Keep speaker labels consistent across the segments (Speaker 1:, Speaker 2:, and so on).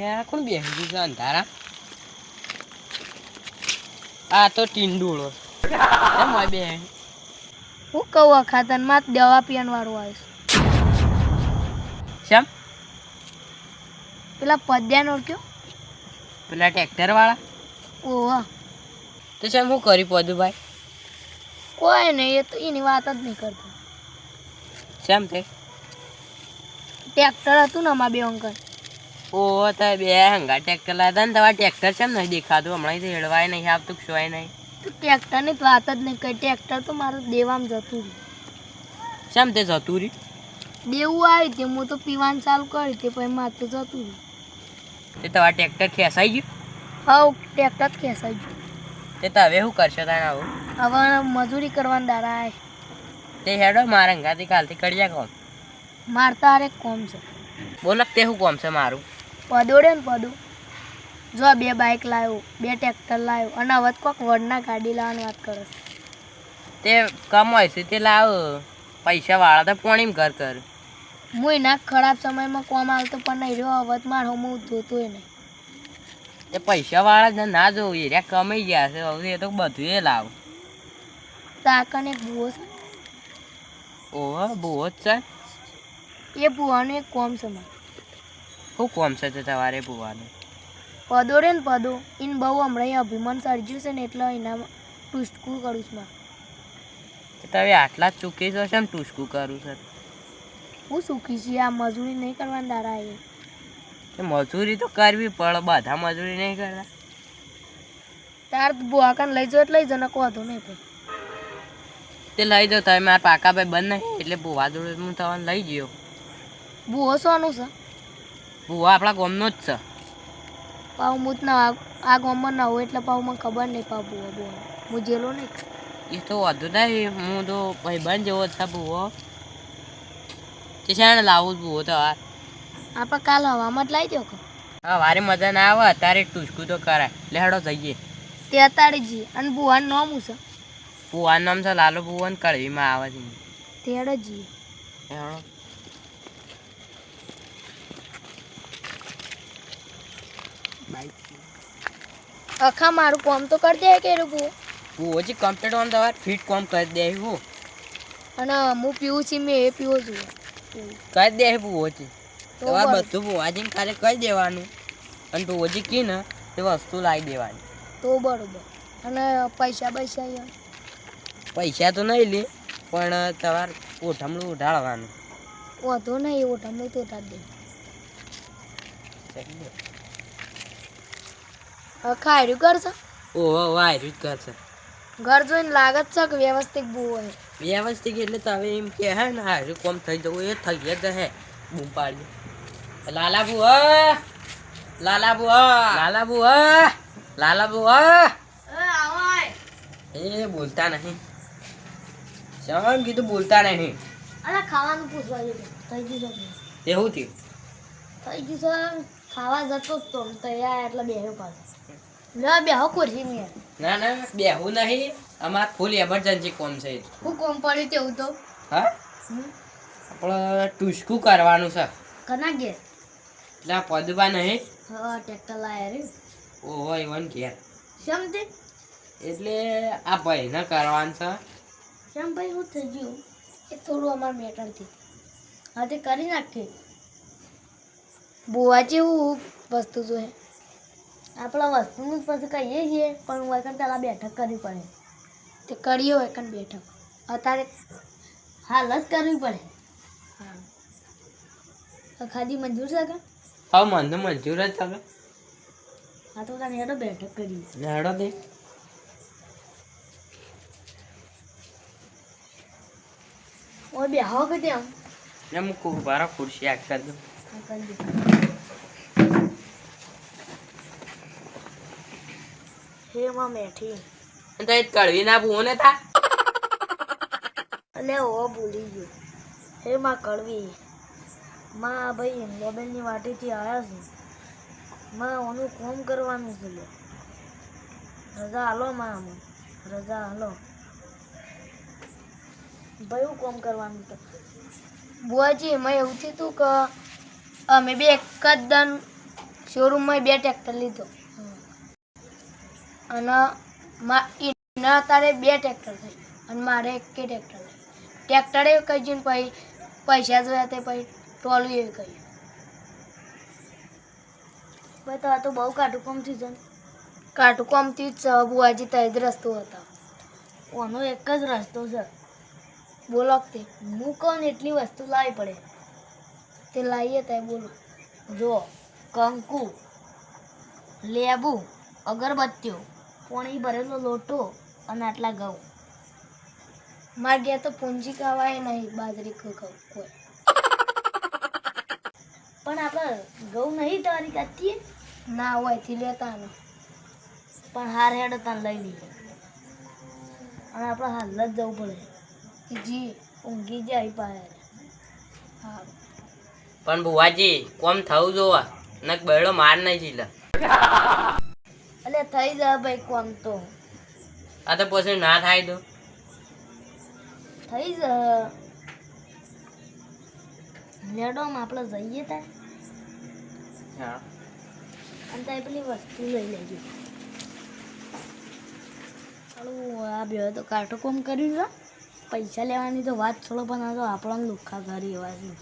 Speaker 1: કોણ બેસી ગયું છે અંધારા? આ તો ટીંડુળો એમ હોય બે
Speaker 2: હું કહું ખાતરમાં દવા પીવાનું વાળું આવીશ
Speaker 1: શેમ
Speaker 2: પેલા પદ્યાનો કયો?
Speaker 1: પેલા ટ્રેક્ટર વાળા
Speaker 2: ઓહ.
Speaker 1: તો શેમ હું કરી પદું ભાઈ?
Speaker 2: કોઈ નહીં એ તો એની વાત જ નહીં કરતો.
Speaker 1: શેમ તે?
Speaker 2: ટ્રેક્ટર હતું ને અમારા બે અંકલ.
Speaker 1: ઓ તો બે હંગા ટ્રેક્ટર લાવ્યા ને તમારે ટ્રેક્ટર છે ને દેખાતું? હમણાં હેડવાય નહીં આવતું ક્ષવાય નહીં.
Speaker 2: તો ટ્રેક્ટરની તો વાત જ નહીં કરી. ટ્રેક્ટર તો મારું દેવામાં જતું રહ્યું.
Speaker 1: શેમ તે જતું રહ્યું?
Speaker 2: દેવું આવી તે હું તો પીવાનું ચાલુ કરી તે પછી મારે તો જતું રહ્યું.
Speaker 1: તે તમારા ટ્રેક્ટર ખેંચાઈ ગયું?
Speaker 2: હવ ટ્રેક્ટર જ ખેંચાઈ ગયું.
Speaker 1: તે તો હવે શું કરશો તાણે આવું?
Speaker 2: હવે મજૂરી કરવાની દાડા આવે
Speaker 1: તે હેડો મારા હંગાથી કાલથી કરી કોમ.
Speaker 2: મારતા હારે કોમ છે.
Speaker 1: બોલો તે શું કોમ છે મારું?
Speaker 2: પદોડે ને પદો. જો આ બે બાઇક લાવ્યો બે ટ્રેક્ટર લાવ્યો અને હવે કોઈક વડના ગાડી લાવવાની વાત કરો
Speaker 1: તે કમાય છે તે લાવ. પૈસા વાળા તો પોણીમ કર કર.
Speaker 2: હું એના ખરાબ સમયમાં કોમ આવતો પણ નહીં રહ્યો હવે માર હું જોતોય નહીં.
Speaker 1: તે પૈસા વાળા ને ના જોવું એરિયા કમાઈ ગયા છે હવે એ તો બધું એ લાવ.
Speaker 2: તો આ કને એક ભૂવો છે?
Speaker 1: ઓહો બહુ જ છે.
Speaker 2: એ ભૂવાનું એક કોમ મારે.
Speaker 1: શું કોમ છે તે તમારે ભૂવાનું.
Speaker 2: પદોડે ને પદો. એને બહુ હમણાં અભિમાન સર્જ્યું છે ને એટલે એના ટુસ્કું કરું છું
Speaker 1: તમે આટલા જ ચૂકી છો કેમ ટુસ્કું કરું છે?
Speaker 2: હું સુખી છીએ આ મજૂરી નહીં કરવાની દારા એ.
Speaker 1: મજૂરી તો કરવી પડે બધા મજૂરી નહીં કરતા.
Speaker 2: તાર બુઆકાને લઈ જાઓ એટલે લઈ જાઓ નકો વાંધો નહીં ભાઈ
Speaker 1: તે લઈ જાઓ તમે મારા પાકા ભાઈ બંધ નહીં એટલે ભૂવા જોડે હું તમને લઈ ગયો.
Speaker 2: બુઓ સોનું છે.
Speaker 1: ભૂવા આપણા ગામનો જ છે.
Speaker 2: પાવ જ ના આ ગામમાં ના હોય એટલે પાવ મને ખબર નહીં પાવ ભૂવા ભૂવા હું જેલો નહીં.
Speaker 1: એ તો વધુ નહીં. હું તો ભાઈ બંધ જેવો જ છે ભૂવો તે છે ને લાવું ભૂવો તો હા
Speaker 2: આપણે કાલ હવામાં જ લાવી દો
Speaker 1: હા વારે મજા ના આવે. અત્યારે ટૂચકું તો કરાય લે જઈએ.
Speaker 2: તે અત્યારે જઈએ. અને ભૂવાનું નામ શું છે?
Speaker 1: ભૂવાનું નામ છે લાલો ભૂવન કળવીમાં આવે છે.
Speaker 2: તેડો જઈએ.
Speaker 1: હેડો
Speaker 2: અખા મારું કોમ તો કરી દે કે રૂપુ
Speaker 1: હું હજી કમ્પ્લીટ ઓન દવા ફિટ કોમ કરી દે હું
Speaker 2: અને હું પીવું છું મેં એ પીવો છું.
Speaker 1: કરી દે હું
Speaker 2: હજી
Speaker 1: તમાર બધું ભૂવાજીને કાલે કહી દેવાનું. અને ભૂવોજી કી ને તે વસ્તુ લાવી દેવાની.
Speaker 2: તો બરોબર. અને પૈસા પૈસા
Speaker 1: પૈસા તો નહીં લે પણ તમારે ઓઠમણું ઉઢાડવાનું
Speaker 2: વાંધો નહીં તમને તો ઉઠાડી દે. હાર્યું કરશે
Speaker 1: ઓહો વાયરું જ કરશે
Speaker 2: ઘર જોઈને લાગત છે કે વ્યવસ્થિત બહુ હોય.
Speaker 1: વ્યવસ્થિત એટલે તમે એમ કે હે ને હારું કોમ થઈ જવું એ થઈ જ હે બૂમ પાડી. લાલા બુઆ લાલા બુઆ લાલા બુઆ લાલા બુઆ એ બોલતા નહીં. શમ કીધું બોલતા નહીં.
Speaker 2: અરે ખાવાનું પૂછવા થઈ ગયું છે
Speaker 1: એવું થયું?
Speaker 2: થઈ ગયું છે ખાવા જતો જ તો તૈયાર એટલે બેહ્યો પાછો. લે બેહો ખુરશી ની
Speaker 1: ના ના બેહું નહીં. અમાર ફૂલ એમરજન્સી કોમ છે.
Speaker 2: હું કોમ પડ્યું તેવું તો?
Speaker 1: હા? આપણે ટુસકું કરવાનું છે.
Speaker 2: કના ઘેર?
Speaker 1: એટલે આ પદબા નહીં.
Speaker 2: હા ટ્રેક્ટર લાયા રે.
Speaker 1: ઓહો ઘેર.
Speaker 2: શમ તે?
Speaker 1: એટલે આ ભાઈને કરવાનું છે.
Speaker 2: શેમ ભાઈ હું થઈ ગયું? એ થોડું અમાર મેટરથી હા તે કરી નાખીએ બોવા જેવું વસ્તુ જો હે આપણા વસ્તુનું પછી કહીએ છીએ પણ હું એકન પહેલાં બેઠક કરવી પડે. તે કરીએ હોય એકન બેઠક. અત્યારે હાલ જ કરવી પડે. હા. ખાલી મંજૂર છે કે?
Speaker 1: હવે મને મંજૂર જ છે.
Speaker 2: હા તો તને હેડો બેઠક કરી
Speaker 1: હેડો દે
Speaker 2: ઓય બેહો કે તેમ?
Speaker 1: ને હું ખૂબ બારો ખુરશી આગ કર દઉં.
Speaker 2: હા દે. હે માં મેઠી
Speaker 1: તો એ કડવી ના ભૂવો ને તા?
Speaker 2: અલે ઓ ભૂલી ગયો. હે માં કડવી. માં ભાઈ મોબાઈલની વાટેથી આવ્યા છું. માં ઓનું કોમ કરવાનું છે લે. રજા હાલો માં આમ. રજા હાલો ભાઈ હું કોમ કરવાનું તો બુઆજી મેં એવું થયું હતું કે અમે બે એક જ દન શોરૂમમાં બે ટ્રેક્ટર લીધો. અને મા એના તારે બે ટ્રેક્ટર થઈ અને મારે એક કે ટ્રેક્ટર થઈ ટ્રેક્ટરે કહી છે ને પછી પૈસા જોયા તે પછી ટોલું એ કહ્યું
Speaker 3: ભાઈ તો આ તો બહુ કાઢું કોમ થયું છે ને.
Speaker 2: કાટું કોમથી જ બુઆજી તય જ રસ્તો હતો.
Speaker 3: ઓનો એક જ રસ્તો છે.
Speaker 2: બોલો તે.
Speaker 3: હું કહું ને એટલી વસ્તુ લાવી પડે?
Speaker 2: તે લાવીએ તે બોલો.
Speaker 3: જો કંકુ લેબુ અગરબત્તીઓ પોણી ભરેલો લોટો અને આટલા ઘઉં.
Speaker 2: માર ગયા તો પૂંજી ખાવાય નહીં, બાજરી કોઈ.
Speaker 3: પણ આપણે ઘઉં નહીં તારી કાચી?
Speaker 2: ના હોયથી લેતા
Speaker 3: પણ હાર હેડ તને લઈ લઈએ. અને આપણે હાલ જ જવું પડે.
Speaker 2: જી,
Speaker 3: ઊંઘી જાય પાયા
Speaker 2: હા.
Speaker 1: પણ બુવાજી, કોમ થવું જોવા. નક બળો માર નહીં જીલે.
Speaker 3: એટલે થઈ જાય ભાઈ કોમ તો.
Speaker 1: આ તો પછી ના થાય તો.
Speaker 3: થઈ જાય લેડોમાં આપણે જઈએ ત્યાં અને ત્યાં પેલી વસ્તુ લઈ લેજો. ચાલો આ બે તો કાટો કોમ કર્યું છે. પૈસા લેવાની તો વાત છોડો પણ આ તો આપણને લુખ્ખા ઘરી એવા છે.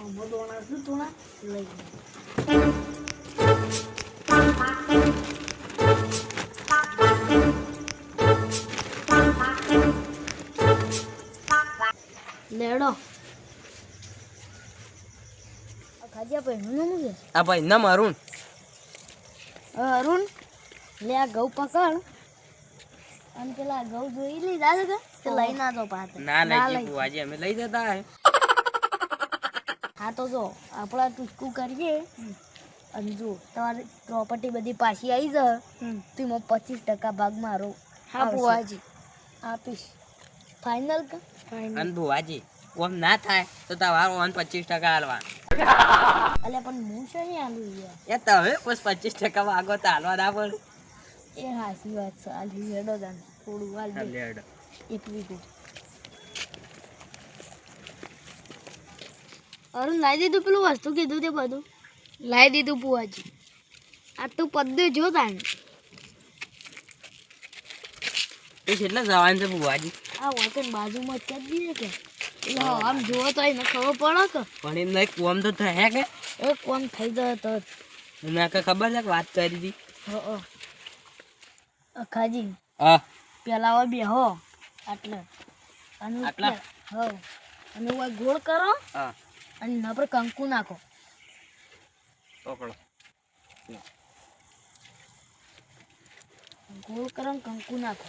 Speaker 3: અમો દોણા શું તોણા લઈ આ
Speaker 1: ભાઈ નામ
Speaker 3: અરુણ. અરુણ લે આ ઘઉં પકડ. અને પેલા ઘઉં જોઈ લીધા છે કે? તે લઈ ના તો પાત
Speaker 1: ના લઈ. બુવાજી અમે લઈ જતા હે.
Speaker 3: હા તો જો આપણા ટૂચકું કરીએ. અને જો તમારી પ્રોપર્ટી બધી પાછી આવી જાય તો એમાં પચીસ ટકા ભાગ મારો
Speaker 2: હા
Speaker 3: આવશે.
Speaker 2: આપીશ.
Speaker 3: ફાઇનલ કે?
Speaker 1: અને બુવાજી કોમ ના થાય તો તમારો વન પચીસ ટકા હાલવા
Speaker 3: અલે પણ હું છે ને આલુ યાર?
Speaker 1: એ તમે બસ પચીસ ટકા વાગો તો હાલવા ના પડે.
Speaker 3: એ હાસી વાત છે આલી હેડો દાન થોડું હાલ દે.
Speaker 1: લેડો.
Speaker 3: એક વીઘો અરુણ લાવી દીધું પેલું વસ્તુ કીધું તે બધું?
Speaker 2: લાવી દીધું બુઆજી
Speaker 3: આ તું પદ્દે જો તાણ.
Speaker 1: એ કેટલા જવાનું છે બુવાજી
Speaker 3: આ વચન બાજુમાં જ કરી દીધે કે? આમ જુઓ તો એને ખબર પડે કે
Speaker 1: પણ એમને કોમ તો થયા કે?
Speaker 3: એ કોમ થઈ ગયો તો જ.
Speaker 1: કે ખબર છે કે વાત કરી હતી?
Speaker 3: હં, હં. અખાજી
Speaker 1: હા.
Speaker 3: પેલા હવે બેહો આટલે. અને
Speaker 1: આટલા?
Speaker 3: હો. અને હવે ગોળ કરો
Speaker 1: હા.
Speaker 3: અને એના પર કંકુ નાખો.
Speaker 1: પકડો.
Speaker 3: ગોળ કરો ને કંકુ નાખો.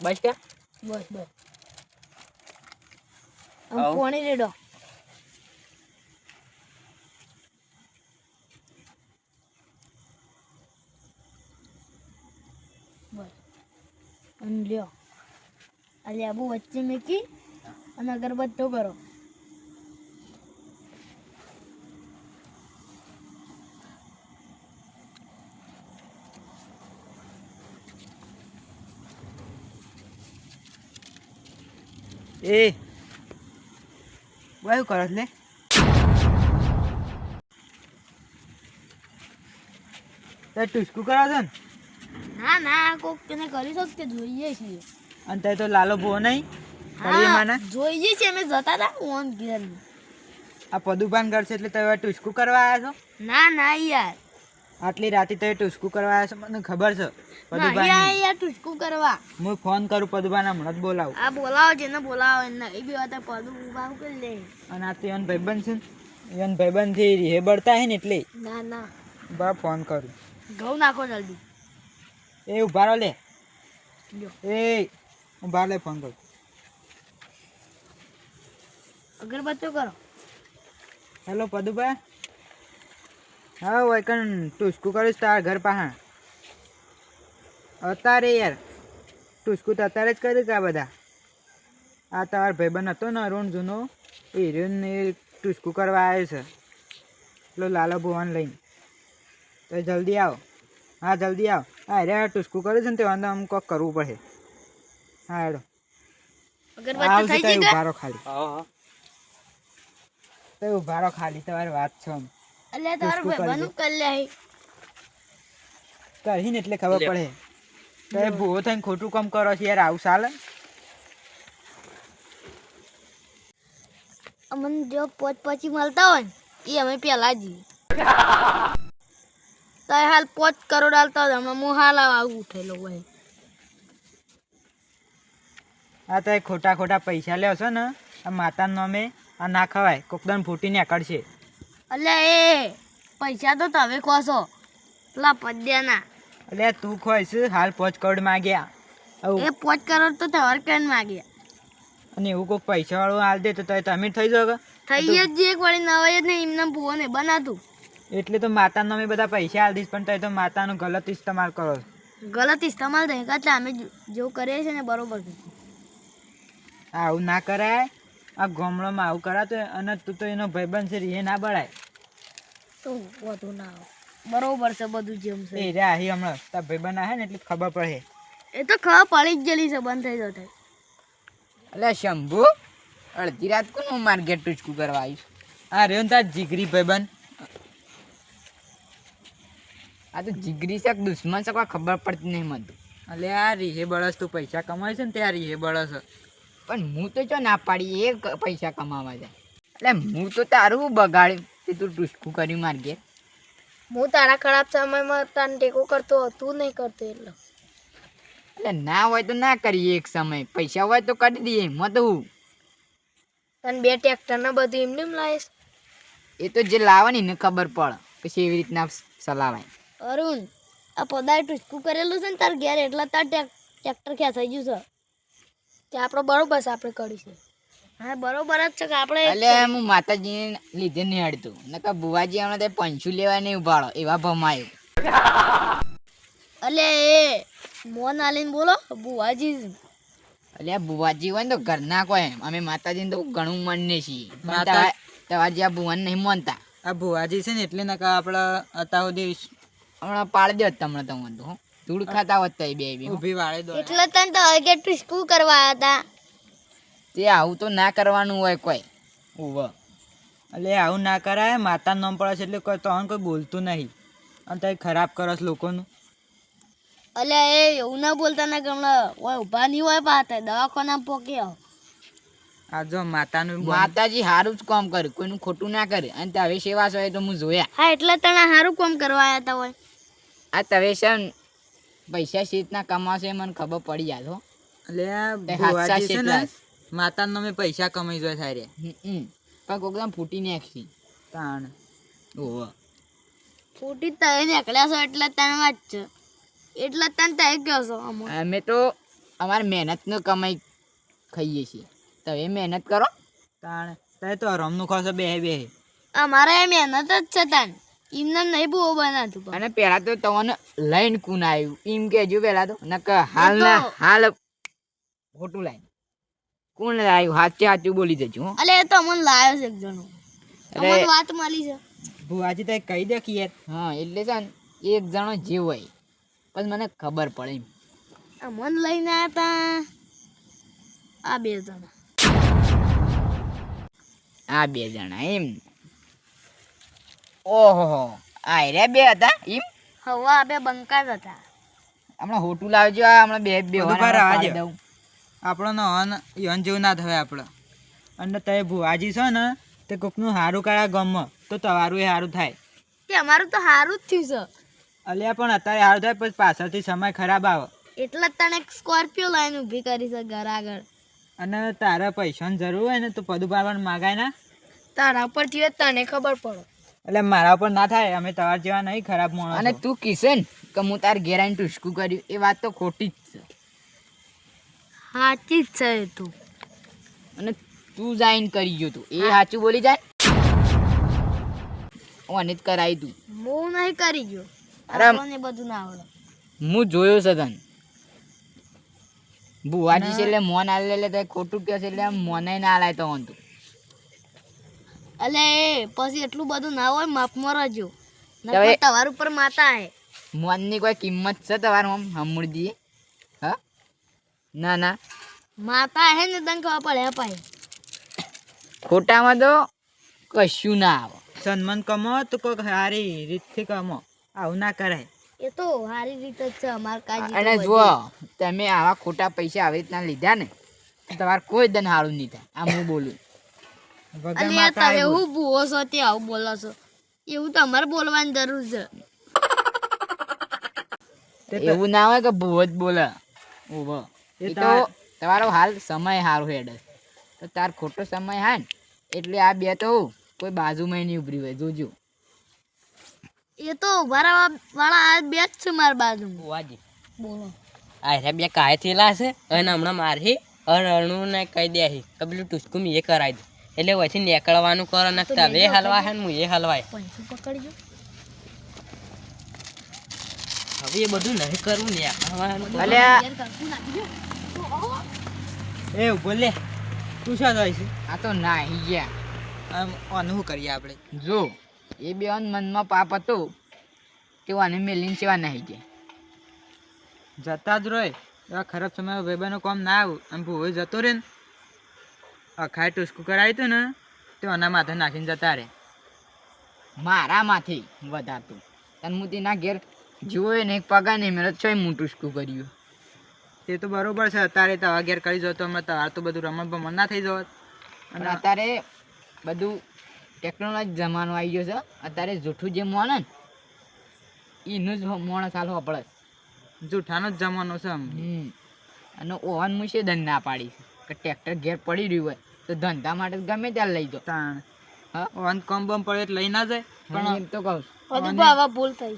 Speaker 1: બસ કે?
Speaker 3: બસ બસ. આમ પાણી રેડો. બસ. અને લ્યો. આ લેબુ વચ્ચે મેકી અને અગરબત્તો કરો
Speaker 4: એ. વાયુ કરો લે તે ટુસકું કરો છો ને.
Speaker 3: ના ના કોક તેને કરી શકતે જોઈએ છીએ
Speaker 4: અને તે તો લાલો ભો નહીં. કળીમાના
Speaker 3: જોઈએ છીએ અમે જતા હતા ઓન ગેર
Speaker 4: આ પદુપાન કરશે એટલે તમે ટુસકું કરવા આવ્યા છો?
Speaker 3: ના ના યાર.
Speaker 4: આટલી રાતે તો ટુસકું કરવા આવ્યા છે મને ખબર છે પદુભાઈ
Speaker 3: યાર યાર કરવા.
Speaker 4: હું ફોન કરું પદુપાન હમણાં જ બોલાવું.
Speaker 3: આ બોલાવો જેને ને બોલાવો એને એ બી વાત પદુ ઊભા કરી લે
Speaker 4: અને આ તો ઈવન ભાઈબંધ છે ને ભાઈબંધથી રીહે બળતા હે ને એટલે.
Speaker 3: ના ના.
Speaker 4: બા ફોન કરું.
Speaker 3: ઘઉં નાખો જલ્દી.
Speaker 4: એ ઊભા રહો લે. એ ઊભા લે ફોન કરું.
Speaker 3: અગરબત્તીઓ કરો.
Speaker 4: હેલો પદુભા હા વૈકન ટુસકું કરીશ તાર ઘર પાહા. અત્યારે યાર ટુસકું તો અત્યારે જ કર્યું કે આ બધા. આ તાર ભાઈબંધ હતો ને અરુણ જૂનો એ હિરોઈન એ ટુસકું કરવા આવ્યો છે. પેલો લાલો ભુવન લઈને. તો જલ્દી આવો. હા જલ્દી આવો. હા અરે ટુસકું કર્યું છે ને તે વાંધો આમ કોક કરવું પડે. હા હેડો. આવશે ઉભારો ખાલી. તો ઉભારો ખાલી તમારી વાત છે આમ.
Speaker 3: એટલે તાર ભાઈબંધ કરી લે
Speaker 4: કરીને એટલે ખબર પડે. તો એ ભૂવો થઈને ખોટું કામ કરો છો યાર આવું ચાલે?
Speaker 3: અમને જો પોચ પછી મળતા હોય ને એ અમે પહેલા જઈએ તો હાલ પોચ કરોડ હાલતા હોય હમણાં હું હાલ આવું ઉઠેલો હોય.
Speaker 4: આ તો ખોટા ખોટા પૈસા લ્યો છો ને આ માતાના નામે આ ના ખવાય કોકદન ફૂટીને નીકળશે.
Speaker 3: એટલે એ પૈસા તો તમે કહો છો. પેલા પદ્યાના
Speaker 4: એટલે તું ખોઈશ હાલ પોચ કરોડ માગ્યા.
Speaker 3: એ પોચ કરોડ તો તમારે કેન માગ્યા?
Speaker 4: અને એવું કોઈ પૈસા વાળું હાલ દે તો તોય તમે થઈ જાવ
Speaker 3: થઈ જ જે એક વળી નવાય જ નહીં એમને ભૂવો ને બનાતું.
Speaker 4: એટલે તો માતાનો અમે બધા પૈસા હાલ દઈશ પણ તોય તો માતાનું ગલત ઇસ્તેમાલ કરો.
Speaker 3: ગલત ઇસ્તેમાલ થઈ એટલે અમે જો- જેવું કરીએ છીએ ને બરોબર.
Speaker 4: આવું ના કરાય. આ ગામડામાં આવું કરાતો અને તું તો એનો ભાઈબંધ છે એ ના બળાય.
Speaker 3: તો વધુ ના બરોબર છે બધું જેમ છે.
Speaker 4: એ રે આહી હમણાં તાર ભાઈબંધ આવે ને એટલે ખબર પડે.
Speaker 3: એ તો ખબર પડી જ ગયેલી છે બંધ થઈ જતો.
Speaker 5: એટલે શંભુ અડધી રાત કોનું માર્કેટ ટૂચકું કરવા આવીશ?
Speaker 4: આ રહ્યો ને તાર જીગરી ભાઈબંધ.
Speaker 5: આ તો જીગરી છે દુશ્મન છે કોઈ ખબર પડતી નહીં મને.
Speaker 4: એટલે આ રીહે બળસ તું પૈસા કમાય છે ને ત્યાં રીહે બળસ
Speaker 5: પણ હું તો ચો ના પાડી એ પૈસા કમાવા જાય. એટલે હું તો તારું બગાડ્યું. કે તું ટુસકું કર્યું માર્કેટ
Speaker 3: હું તારા ખરાબ સમયમાં તને ટેકો કરતો તું નહીં કરતો એટલે.
Speaker 5: એટલે ના હોય તો ના કરીએ એક સમય. પૈસા હોય તો કરી દઈએ એમાં તો હું?
Speaker 3: તને બે ટ્રેક્ટરને બધું એમને એમ લાવીશ
Speaker 5: એ તો જે લાવવાની ને ખબર પડે પછી એવી રીતના ચલાવાય.
Speaker 3: અરુણ આ પદાર્થ ટુસકું કરેલું છે ને તાર ઘેર એટલે તાર ટ્રેક્ટર ખેંચાઈ ગયું છે. કે આપણો બરોબર છે આપણે કરીશું હા બરોબર જ છે કે આપણે
Speaker 5: એટલે હું માતાજીને લીધે નહીં હડતું નકર બુવાજી હમણાં તે પંચું લેવા નહીં ઉભાડો એવા ભમાયું.
Speaker 3: એટલે એ મોન આલીને બોલો બુવાજી
Speaker 5: એટલે આ બુવાજી હોય ને તો ઘરના કોઈ એમ. અમે માતાજીને તો ઘણું માનીએ છીએ. પણ આ તમારા જેવા નહીં માનતા.
Speaker 4: આ ભુવાજી છે ને એટલે નકા આપણે અત્યાર સુધી
Speaker 5: હમણાં પાડી દો તમને તો મને તો હો. ધૂળ ખાતા વધતા એ બે બે
Speaker 4: ઊભી વાળે દો
Speaker 3: એટલે તન તો કે ટૂચકું કરવા હતા.
Speaker 5: તે આવું તો ના કરવાનું હોય કોઈ. ઉવ.
Speaker 4: એટલે આવું ના કરાય માતા નામ પડે છે એટલે કોઈ તો કોઈ બોલતું નહીં. અને તઈ ખરાબ કરો છો લોકોનું.
Speaker 3: એટલે એ એવું ના બોલતા ને કે ઓય ઊભા નહીં હોય પાતે દવાખાના પોકી આવો.
Speaker 4: આ જો માતાનું
Speaker 5: માતાજી સારું જ કામ કરે કોઈનું ખોટું ના કરે. અને તવે સેવા હોય તો હું જોયા.
Speaker 3: હા એટલે તને સારું કામ કરવા આવ્યા હતા હોય.
Speaker 5: આ તવે છે પૈસા શી રીતના કમાશે મને ખબર પડી જાય
Speaker 4: એટલે છે ને
Speaker 5: કેટલા?
Speaker 4: માતાનું નામે પૈસા કમાઈ જાય થાય
Speaker 5: હમ. પણ કોક દાડો ફૂટી નાખી
Speaker 4: તાણ.
Speaker 5: ઓહો.
Speaker 3: ફૂટી તય નીકળ્યા છો એટલે તને વાત છે. એટલે તને તય કહો છો અમે
Speaker 5: તો અમારી મહેનતનો કમાઈ ખાઈએ છીએ. તમે મહેનત કરો.
Speaker 4: તાણ. તય તો રમનું ખાશો બે બે
Speaker 3: અમારે મહેનત જ છે તને. એમને નહીં બહુ બનાતું
Speaker 5: અને પહેલા તો તમને લઈને કુન આવ્યું. એમ કેજો પેલા તો. નક હાલ હાલ ખોટું લાઈન કોણ લાવ્યું? હાચે હાચું બોલી દેજો
Speaker 3: અલે એ તો અમને લાવ્યો છે એક જણો. અમને વાત મળી છે.
Speaker 4: ભુવાજી તો કહી દે કે યાર.
Speaker 5: હા એટલે છે ને એક જણો જે હોય. પણ મને ખબર પડે એમ.
Speaker 3: મન લઈને આવ્યા આ બે જણા.
Speaker 5: આ બે જણા એમ. ઓહો આ રે બે હતા ઈમ?
Speaker 3: હવા આ બે બંકા જ હતા.
Speaker 5: હમણાં હોટું લાવજો આ હમણાં બે બે. દઉં.
Speaker 4: આપણો નો અન યન જેવું ના થવાય આપણે. અને તમે ભુવાજી છો ને તે કોકનું સારું કાળા ગમ તો તમારું એ સારું થાય.
Speaker 3: તે અમારું તો સારું જ થયું છે.
Speaker 4: અલ્યા પણ અત્યારે સારું થાય પછી પાછળથી સમય ખરાબ આવે.
Speaker 3: એટલે જ તને એક સ્કોર્પિયો લાઈન ઊભી કરી છે ઘર આગળ.
Speaker 4: અને તારા પૈસાની જરૂર હોય ને તો પદુ પાડવાનું માગાય ના.
Speaker 3: તારા પર થયો તને ખબર પડે.
Speaker 4: એટલે મારા ઉપર ના થાય અમે તમારા જેવા નહીં ખરાબ
Speaker 5: અને તું કિશન કે હું તાર ઘેર આવીને ટુસકું કર્યું એ વાત તો ખોટી જ છે.
Speaker 3: સાચી જ છે એ તો.
Speaker 5: અને તું જાઈને કરી ગયો તું. એ સાચું બોલી જાય? અને જ કરાવી તું
Speaker 3: હું નહીં કરી ગયો.
Speaker 5: અરે-
Speaker 3: બધું ના આવડે?
Speaker 5: હું જોયો છે તને. બુવાજી છે એટલે મોન આલે એટલે ખોટું કહે છે એટલે મને મોને ના આલાય તો તું
Speaker 3: એ પછી એટલું બધું ના હોય માપમાં રહેજો. નકર તમાર ઉપર માતા હે.
Speaker 5: મોનની કોઈ કિંમત છે તમારું આમ હમુરજી હા? ના ના.
Speaker 3: માતા હે ને તને ખબર પડે અપાય
Speaker 5: ખોટામાં તો કશું ના આવે.
Speaker 4: સન્માન કમો તો કોઈક સારી રીતથી કમો. આવું ના કરાય.
Speaker 3: એ તો સારી રીતે જ છે અમાર કાજી
Speaker 5: અને જુઓ તમે આવા ખોટા પૈસા આવી રીતના લીધા ને તમારે કોઈ દન સારું નહીં થાય. આ હું બોલું.
Speaker 4: વગર
Speaker 3: તમે હું ભૂવો છો તે આવું બોલો છો? એવું તમારે બોલવાની જરૂર છે.
Speaker 5: એવું ના હોય કે ભૂવો જ બોલે. ઊભો.
Speaker 4: એ
Speaker 5: તો
Speaker 4: તમારો
Speaker 5: હાલ સમય સારો હેડે. તો તાર ખોટો સમય હા એટલે આ બે તો કોઈ બાજુમાં નહીં ઉભરી હોય જોજો.
Speaker 3: એ તો ઊભા વાળા આ બે જ છે મારા બાજુ
Speaker 1: વાજી
Speaker 3: બોલો.
Speaker 1: આ રે બે કાય થયેલા છે? અને હમણાં મારી અને અણુને કહી દે પેલું ટુસકું મેં એ કરાવી દે. એટલે પછી નીકળવાનું કરો ને તમે હલવા હે ને હું એ હલવાય.
Speaker 3: પકડજો?
Speaker 1: હવે એ બધું નહીં કરવું ને
Speaker 4: એ ઊભો લે. તું શું થાય છે?
Speaker 5: આ તો નાહી ગયા.
Speaker 4: આમ અનુભવ કરીએ આપણે?
Speaker 5: જો એ બે મનમાં પાપ હતું તે આને મેલીને સેવા નાહી ગયા.
Speaker 4: જતા જ રોય. એવા ખરાબ સમય ભાઈબંધનો કામ ના આવું. અને ભૂવો જતો રહે ને. અખાય ટુસકું કરાવ્યું હતું ને તો આના માથે નાખીને જતા રહે
Speaker 5: મારામાંથી વધારતું. તને હું તેના ઘેર જોયો ને એક પગા નહીં મેળે છો મું ટુસકું કર્યું.
Speaker 4: તે તો બરોબર છે અત્યારે તવા ઘેર કરી જતો હમણાં તમારે તો બધું રમણ ભમણ ના થઈ જવત
Speaker 5: અને અત્યારે બધું ટેકનોલોજી જમાનો આવી ગયો છે. અત્યારે જૂઠું જે મોણ ને એનું જ મોણ ચાલો વાપરે
Speaker 4: જૂઠાનો જ જમાનો છે
Speaker 5: અને ઓવન મુશે દંડ ના પાડી છે કે ટ્રેક્ટર ઘેર પડી રહ્યું હોય. તો ધંધા માટે ગમે ત્યાં લઈ જાઓ.
Speaker 4: તાણ.
Speaker 5: હા?
Speaker 4: કોમ બમ પડે લઈ ના જાય
Speaker 5: પણ એમ તો કહું
Speaker 3: બધું બાવા ભૂલ થઈ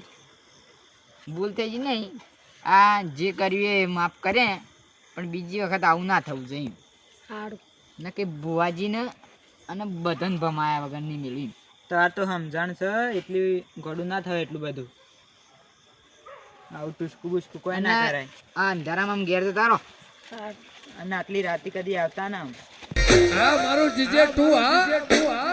Speaker 5: ભૂલ થઈ ગઈ નહીં. આ જે કર્યું એ માફ કરે પણ બીજી વખત આવું ના થવું જોઈએ.
Speaker 3: સારું
Speaker 5: ના કે ભુવાજીને અને બધાને ભમાયા વગર નહીં મેળવી
Speaker 4: તાર તો સમજણ છે એટલી ગોડું ના થાય એટલું બધું. આવું ટુસકું બુસકું કોઈ ના કરાય.
Speaker 5: આ અંધારામાં આમ ઘેર તો તારો
Speaker 4: અને આટલી રાતે કદી આવતા ના.
Speaker 6: હા મારું જીજે તું હા.